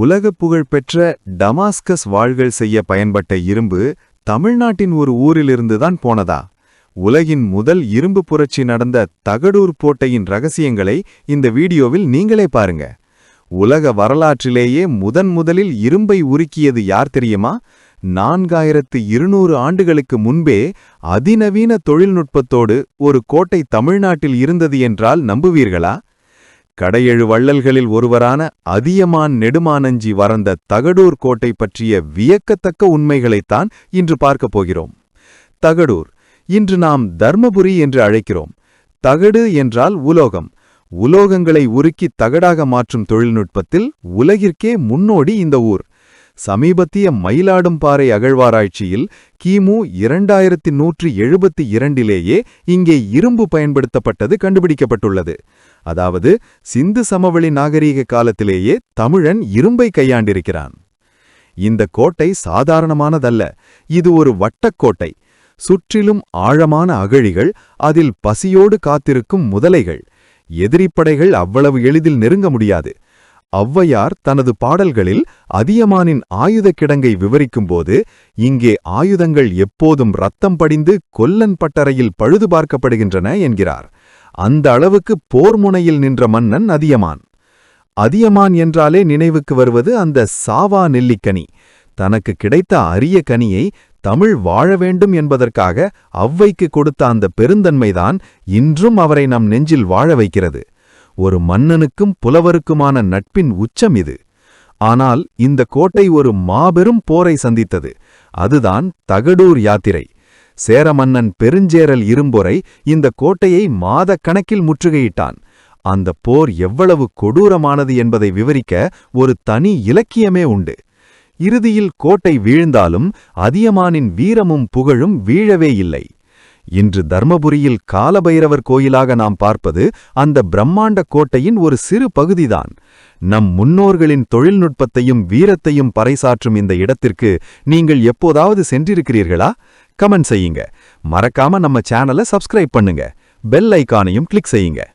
உலக புகழ்பெற்ற டமாஸ்கஸ் வாள்கள் செய்ய பயன்பட்ட இரும்பு தமிழ்நாட்டின் ஒரு ஊரிலிருந்துதான் போனதா? உலகின் முதல் இரும்பு புரட்சி நடந்த தகடூர் கோட்டையின் ரகசியங்களை இந்த வீடியோவில் நீங்களே பாருங்க. உலக வரலாற்றிலேயே முதன் முதலில் இரும்பை உருக்கியது யார் தெரியுமா? நான்காயிரத்து இருநூறு ஆண்டுகளுக்கு முன்பே அதிநவீன தொழில்நுட்பத்தோடு ஒரு கோட்டை தமிழ்நாட்டில் இருந்தது என்றால் நம்புவீர்களா? கடையெழு வள்ளல்களில் ஒருவரான அதியமான் நெடுமானஞ்சி வறந்த தகடூர் கோட்டை பற்றிய வியக்கத்தக்க உண்மைகளைத்தான் இன்று பார்க்கப் போகிறோம். தகடூர் இன்று நாம் தர்மபுரி என்று அழைக்கிறோம். தகடு என்றால் உலோகம். உலோகங்களை உருக்கி தகடாக மாற்றும் தொழில்நுட்பத்தில் உலகிற்கே முன்னோடி இந்த ஊர். சமீபத்திய மயிலாடும்பாறை அகழ்வாராய்ச்சியில் கிமு இரண்டாயிரத்தி நூற்றி எழுபத்தி இரண்டிலேயே இங்கே இரும்பு பயன்படுத்தப்பட்டது கண்டுபிடிக்கப்பட்டுள்ளது. அதாவது சிந்து சமவெளி நாகரீக காலத்திலேயே தமிழன் இரும்பை கையாண்டிருக்கிறான். இந்த கோட்டை சாதாரணமானதல்ல. இது ஒரு வட்டக்கோட்டை. சுற்றிலும் ஆழமான அகழிகள் அதில் பசியோடு காத்திருக்கும் முதலைகள். எதிரிப்படைகள் அவ்வளவு எளிதில் நெருங்க முடியாது. ஔவையார் தனது பாடல்களில் அதியமானின் ஆயுத கிடங்கை விவரிக்கும்போது இங்கே ஆயுதங்கள் எப்போதும் ரத்தம் படிந்து கொல்லன் பட்டறையில் பழுது பார்க்கப்படுகின்றன என்கிறார். அந்த அளவுக்கு போர் முனையில் நின்ற மன்னன் அதியமான். அதியமான் என்றாலே நினைவுக்கு வருவது அந்த சாவா நெல்லிக்கனி. தனக்கு கிடைத்த அரிய கனியை தமிழ் வாழ வேண்டும் என்பதற்காக அவ்வைக்கு கொடுத்த அந்த பெருந்தன்மைதான் இன்றும் அவரை நம் நெஞ்சில் வாழ வைக்கிறது. ஒரு மன்னனுக்கும் புலவருக்குமான நட்பின் உச்சம் இது. ஆனால் இந்த கோட்டை ஒரு மாபெரும் போரை சந்தித்தது. அதுதான் தகடூர் யாத்திரை. சேர மன்னன் பெருஞ்சேரல் இரும்பொறை இந்த கோட்டையை மாதக்கணக்கில் முற்றுகையிட்டான். அந்த போர் எவ்வளவு கொடூரமானது என்பதை விவரிக்க ஒரு தனி இலக்கியமே உண்டு. இறுதியில் கோட்டை வீழ்ந்தாலும் அதியமானின் வீரமும் புகழும் வீழவே இல்லை. இன்று தர்மபுரியில் காலபைரவர் கோயிலாக நாம் பார்ப்பது அந்த பிரம்மாண்ட கோட்டையின் ஒரு சிறு பகுதிதான். நம் முன்னோர்களின் தொழில்நுட்பத்தையும் வீரத்தையும் பறைசாற்றும் இந்த இடத்திற்கு நீங்கள் எப்போதாவது சென்றிருக்கிறீர்களா? கமெண்ட் செய்யுங்க. மறக்காம நம்ம சேனலை சப்ஸ்கிரைப் பண்ணுங்க. பெல் ஐக்கானையும் கிளிக் செய்யுங்க.